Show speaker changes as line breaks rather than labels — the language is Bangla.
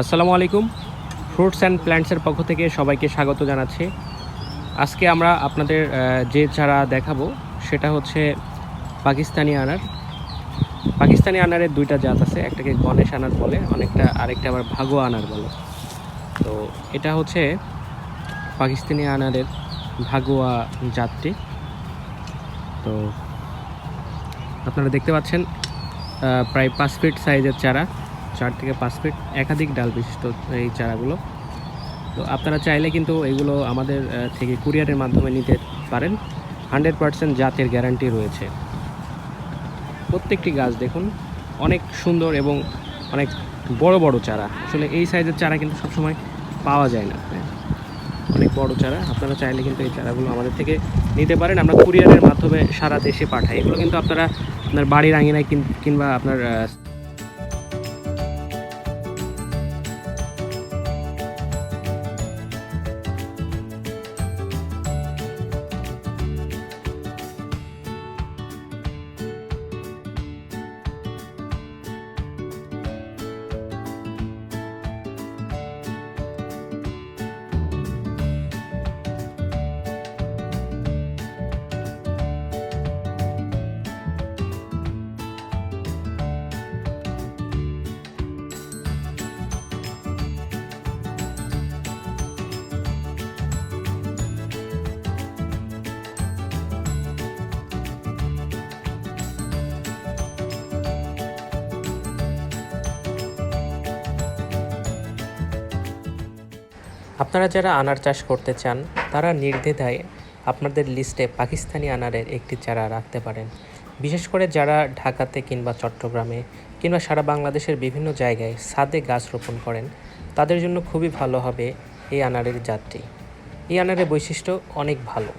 আসসালামু আলাইকুম। ফ্রুটস অ্যান্ড প্ল্যান্টসের পক্ষ থেকে সবাইকে স্বাগত জানাচ্ছি। আজকে আমরা আপনাদের যে চারা দেখাবো, সেটা হচ্ছে পাকিস্তানি আনার। পাকিস্তানি আনারের দুইটা জাত আছে, একটাকে গণেশ আনার বলে, অনেকটা আরেকটা আবার ভাগো আনার বলে। তো এটা হচ্ছে পাকিস্তানি আনারের ভাগোয়া জাতটি। তো আপনারা দেখতে পাচ্ছেন প্রায় পাঁচ ফিট সাইজের চারা। চার থেকে পাঁচ ফিট একাধিক ডাল বিশিষ্ট এই চারাগুলো। তো আপনারা চাইলে কিন্তু এগুলো আমাদের থেকে কুরিয়ারের মাধ্যমে নিতে পারেন। হান্ড্রেড পার্সেন্ট জাতের গ্যারান্টি রয়েছে। প্রত্যেকটি গাছ দেখুন, অনেক সুন্দর এবং অনেক বড় বড় চারা। আসলে এই সাইজের চারা কিন্তু সবসময় পাওয়া যায় না। হ্যাঁ অনেক বড় চারা। আপনারা চাইলে কিন্তু এই চারাগুলো আমাদের থেকে নিতে পারেন। আমরা কুরিয়ারের মাধ্যমে সারা দেশে পাঠাই। এগুলো কিন্তু আপনারা আপনার বাড়ির আঙিনায় কিংবা আপনার আপনারা যারা আনার চাষ করতে চান, তারা নির্দ্বিধায় আপনাদের লিস্টে পাকিস্তানি আনারের একটি চারা রাখতে পারেন। বিশেষ করে যারা ঢাকাতে কিংবা চট্টগ্রামে কিংবা সারা বাংলাদেশের বিভিন্ন জায়গায় সাদে গাছ রোপণ করেন, তাদের জন্য খুবই ভালো হবে এই আনারের জাতটি। এই আনারের বৈশিষ্ট্য অনেক ভালো।